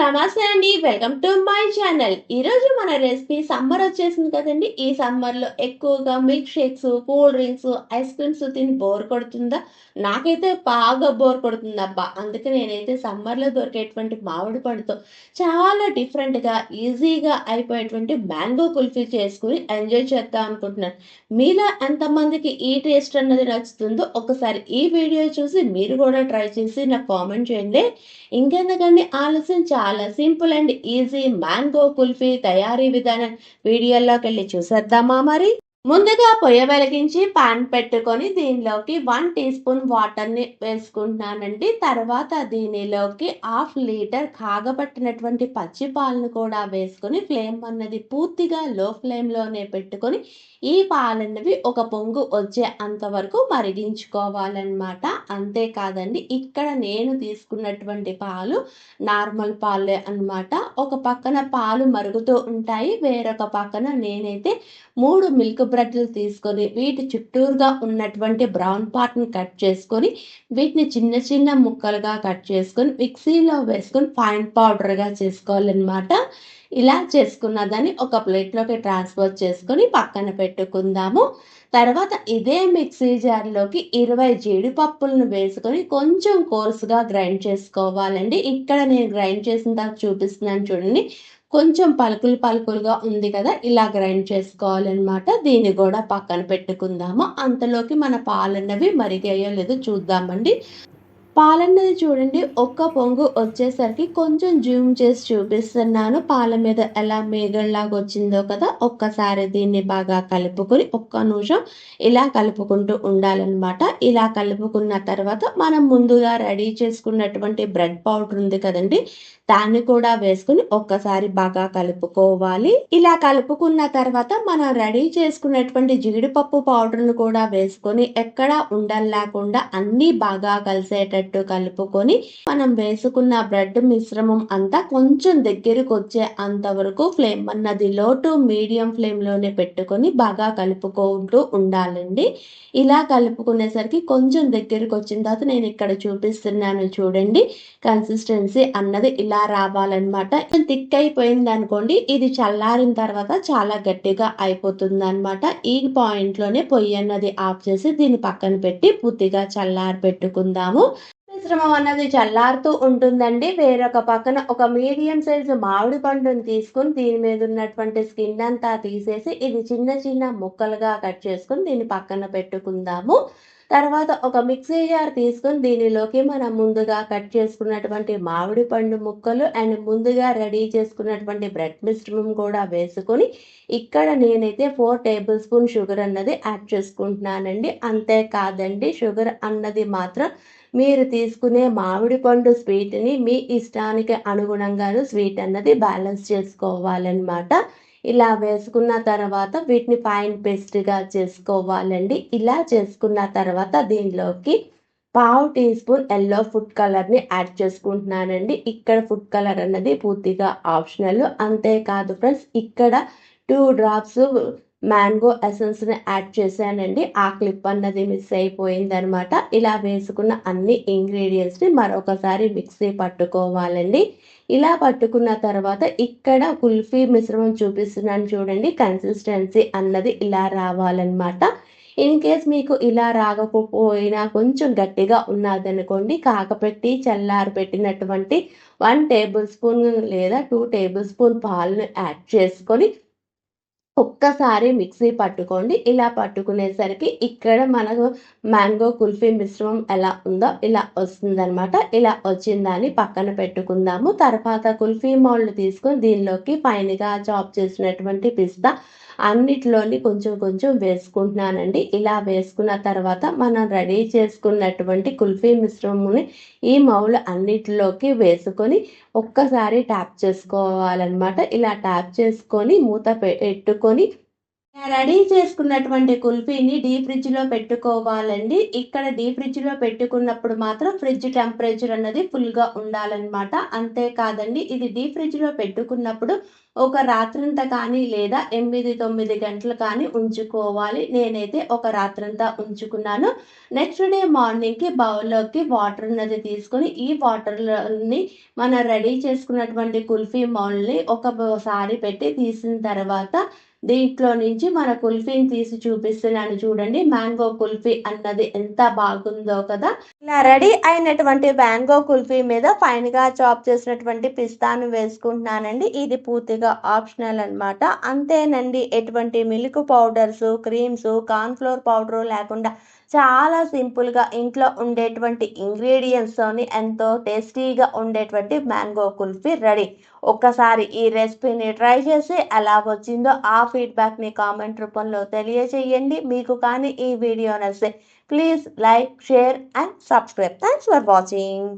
నమస్తే అండి. Welcome to my channel. ఈరోజు మన రెసిపీ సమ్మర్ వచ్చేసింది కదండి. ఈ సమ్మర్లో ఎక్కువగా milk shakes cool drinks ice creams తిని బోర్ కొడుతుందా? నాకైతే బాగా బోర్ కొడుతుంది అబ్బా. అందుకే నేనైతే సమ్మర్లో దొరికేటువంటి మామిడి పండుతో చాలా డిఫరెంట్గా ఈజీగా అయిపోయేటువంటి మ్యాంగో కుల్ఫీ చేసుకుని ఎంజాయ్ చేద్దాం అనుకుంటున్నాను. మీలో ఎంతమందికి ఈ టేస్ట్ అన్నది నచ్చుతుందో ఒకసారి ఈ వీడియో చూసి మీరు కూడా ట్రై చేసి నాకు కామెంట్ చేయండి. ఇంకెందుకండి? ఆలస్యం చాలా simple and easy mango kulfi తయారీ విధానం వీడియోలోకి వెళ్ళి చూసేద్దామా మరి? ముందుగా పొయ్య వెలిగించి పాన్ పెట్టుకొని దీనిలోకి వన్ టీ స్పూన్ వాటర్ని వేసుకుంటున్నానండి. తర్వాత దీనిలోకి హాఫ్ లీటర్ కాగబట్టినటువంటి పచ్చి పాలను కూడా వేసుకొని ఫ్లేమ్ అన్నది పూర్తిగా లో ఫ్లేమ్లోనే పెట్టుకొని ఈ పాలన్నవి ఒక పొంగు వచ్చే అంతవరకు మరిగించుకోవాలన్నమాట. అంతేకాదండి ఇక్కడ నేను తీసుకున్నటువంటి పాలు నార్మల్ పాలే అన్నమాట. ఒక పక్కన పాలు మరుగుతూ ఉంటాయి వేరొక పక్కన నేనైతే మూడు మిల్క్ బ్రెడ్లు తీసుకొని వీటి చుట్టూరుగా ఉన్నటువంటి బ్రౌన్ పార్ట్ని కట్ చేసుకొని వీటిని చిన్న చిన్న ముక్కలుగా కట్ చేసుకొని మిక్సీలో వేసుకొని ఫైన్ పౌడర్గా చేసుకోవాలన్నమాట. ఇలా చేసుకున్న దాన్ని ఒక ప్లేట్లోకి ట్రాన్స్ఫర్ చేసుకొని పక్కన పెట్టుకుందాము. తర్వాత ఇదే మిక్సీ జార్లోకి ఇరవై జీడిపప్పులను వేసుకొని కొంచెం కోర్సుగా గ్రైండ్ చేసుకోవాలండి. ఇక్కడ నేను గ్రైండ్ చేసిన తర్వాత చూపిస్తున్నాను చూడండి. కొంచెం పలుకులు పలుకులుగా ఉంది కదా ఇలా గ్రైండ్ చేసుకోవాలన్నమాట. దీన్ని కూడా పక్కన పెట్టుకుందాము. అంతలోకి మన పాలన్నవి మరిగాయో లేదో చూద్దామండి. పాలన్నది చూడండి ఒక్క పొంగు వచ్చేసరికి కొంచెం జూమ్ చేసి చూపిస్తున్నాను. పాల మీద ఎలా మేగల్లాగా వచ్చిందో కదా ఒక్కసారి దీన్ని బాగా కలుపుకొని ఒక్క నిమిషం ఇలా కలుపుకుంటూ ఉండాలన్నమాట. ఇలా కలుపుకున్న తర్వాత మనం ముందుగా రెడీ చేసుకున్నటువంటి బ్రెడ్ పౌడర్ ఉంది కదండి దాన్ని కూడా వేసుకుని ఒక్కసారి బాగా కలుపుకోవాలి. ఇలా కలుపుకున్న తర్వాత మనం రెడీ చేసుకున్నటువంటి జీడిపప్పు పౌడర్ను కూడా వేసుకొని ఎక్కడ ఉండలు లేకుండా బాగా కలిసేటట్టు కలుపుకొని మనం వేసుకున్న బ్రెడ్ మిశ్రమం అంతా కొంచెం దగ్గరికి వచ్చే అంతవరకు ఫ్లేమ్ అన్నది లో టు మీడియం ఫ్లేమ్లోనే పెట్టుకొని బాగా కలుపుకుంటూ ఉండాలండి. ఇలా కలుపుకునేసరికి కొంచెం దగ్గరకు వచ్చిన తర్వాత నేను ఇక్కడ చూపిస్తున్నాను చూడండి. కన్సిస్టెన్సీ అన్నది ఇలా రావాలన్నమాట. థిక్ అయిపోయింది అనుకోండి ఇది చల్లారిన తర్వాత చాలా గట్టిగా అయిపోతుంది అనమాట ఈ పాయింట్లోనే పొయ్యి అన్నది ఆఫ్ చేసి దీన్ని పక్కన పెట్టి పూర్తిగా చల్లారి పెట్టుకుందాము. మిశ్రమం అన్నది చల్లారుతూ ఉంటుందండి. వేరొక పక్కన ఒక మీడియం సైజు మామిడి పండుని తీసుకుని దీని మీద ఉన్నటువంటి స్కిన్ అంతా తీసేసి ఇది చిన్న చిన్న ముక్కలుగా కట్ చేసుకుని దీన్ని పక్కన పెట్టుకుందాము. తర్వాత ఒక మిక్సీ జార్ తీసుకొని దీనిలోకి మనం ముందుగా కట్ చేసుకున్నటువంటి మామిడి పండు ముక్కలు అండ్ ముందుగా రెడీ చేసుకున్నటువంటి బ్రెడ్ మిశ్రమం కూడా వేసుకొని ఇక్కడ నేనైతే ఫోర్ టేబుల్ స్పూన్ షుగర్ అన్నది యాడ్ చేసుకుంటున్నానండి. అంతేకాదండి షుగర్ అన్నది మాత్రం మీరు తీసుకునే మామిడి పండు స్వీట్ని మీ ఇష్టానికి అనుగుణంగాను స్వీట్ అన్నది బ్యాలెన్స్ చేసుకోవాలన్నమాట. ఇలా వేసుకున్న తర్వాత వీటిని ఫైన్ పేస్ట్గా చేసుకోవాలండి. ఇలా చేసుకున్న తర్వాత దీనిలోకి పావు టీ స్పూన్ ఎల్లో ఫుడ్ కలర్ని యాడ్ చేసుకుంటున్నానండి. ఇక్కడ ఫుడ్ కలర్ అన్నది పూర్తిగా ఆప్షనల్ అంతేకాదు ఫ్రెండ్స్ ఇక్కడ టూ డ్రాప్స్ మ్యాంగో ఎసెన్స్ని యాడ్ చేశానండి. ఆ క్లిప్ అన్నది మిస్ అయిపోయిందనమాట ఇలా వేసుకున్న అన్ని ఇంగ్రీడియంట్స్ని మరొకసారి మిక్సీ పట్టుకోవాలండి. ఇలా పట్టుకున్న తర్వాత ఇక్కడ కుల్ఫీ మిశ్రమం చూపిస్తున్నాను చూడండి. కన్సిస్టెన్సీ అన్నది ఇలా రావాలన్నమాట. ఇన్ కేస్ మీకు ఇలా రాకపోయినా కొంచెం గట్టిగా ఉన్నదనుకోండి కాకపెట్టి చల్లారి పెట్టినటువంటి వన్ టేబుల్ స్పూన్ లేదా టూ టేబుల్ స్పూన్ పాలను యాడ్ చేసుకొని ఒక్కసారి మిక్సీ పట్టుకోండి. ఇలా పట్టుకునేసరికి ఇక్కడ మనకు మ్యాంగో కుల్ఫీ మిశ్రమం ఎలా ఉందో ఇలా వస్తుందన్నమాట. ఇలా వచ్చిందని పక్కన పెట్టుకుందాము. తర్వాత కుల్ఫీ మౌల్డ్ తీసుకొని దీనిలోకి ఫైన్గా చాప్ చేసినటువంటి పిస్తా అన్నిటిలోని కొంచెం కొంచెం వేసుకుంటున్నానండి. ఇలా వేసుకున్న తర్వాత మనం రెడీ చేసుకున్నటువంటి కుల్ఫీ మిశ్రమముని ఈ మౌలు అన్నిటిలోకి వేసుకొని ఒక్కసారి ట్యాప్ చేసుకోవాలన్నమాట. ఇలా ట్యాప్ చేసుకొని మూత పెట్టుకొని రెడీ చేసుకున్నటువంటి కుల్ఫీని డీప్ ఫ్రిడ్జ్‌లో పెట్టుకోవాలండి. ఇక్కడ డీప్ ఫ్రిడ్జ్‌లో పెట్టుకున్నప్పుడు మాత్రం ఫ్రిడ్జ్ టెంపరేచర్ అన్నది ఫుల్‌గా ఉండాలన్నమాట అంతేకాదండి ఇది డీప్ ఫ్రిడ్జ్‌లో పెట్టుకున్నప్పుడు ఒక రాత్రంతా కానీ లేదా 8, 9 గంటలు కానీ ఉంచుకోవాలి. నేనైతే ఒక రాత్రంతా ఉంచుకున్నాను. నెక్స్ట్ డే మార్నింగ్‌కి బౌల్‌లోకి వాటర్ అన్నది తీసుకొని ఈ వాటర్ని మనం రెడీ చేసుకున్నటువంటి కుల్ఫీ మౌల్ని ఒకసారి పెట్టి తీసిన తర్వాత దీంట్లో నుంచి మన కుల్ఫీని తీసి చూపిస్తున్నాను చూడండి. మ్యాంగో కుల్ఫీ అన్నది ఎంత బాగుందో కదా! ఇలా రెడీ అయినటువంటి మ్యాంగో కుల్ఫీ మీద ఫైన్‌గా చాప్ చేసినటువంటి పిస్తాను వేసుకుంటున్నానండి. ఇది పూర్తిగా ఆప్షనల్ అనమాట. అంతేనండి ఎటువంటి milk powders creams cornflour flour powder లేకుండా చాలా సింపుల్‌గా ఇంట్లో ఉండేటువంటి ఇంగ్రీడియెంట్స్‌తోని ఎంతో టేస్టీగా ఉండేటువంటి మ్యాంగో కుల్ఫీ రెడీ. ఒక్కసారి ఈ రెసిపీని ట్రై చేసి ఎలా వచ్చిందో ఆ ఫీడ్‌బ్యాక్‌ని కామెంట్ రూపంలో తెలియజేయండి మీకు కానీ ఈ వీడియో నచ్చితే please like, share and subscribe. Thanks for watching.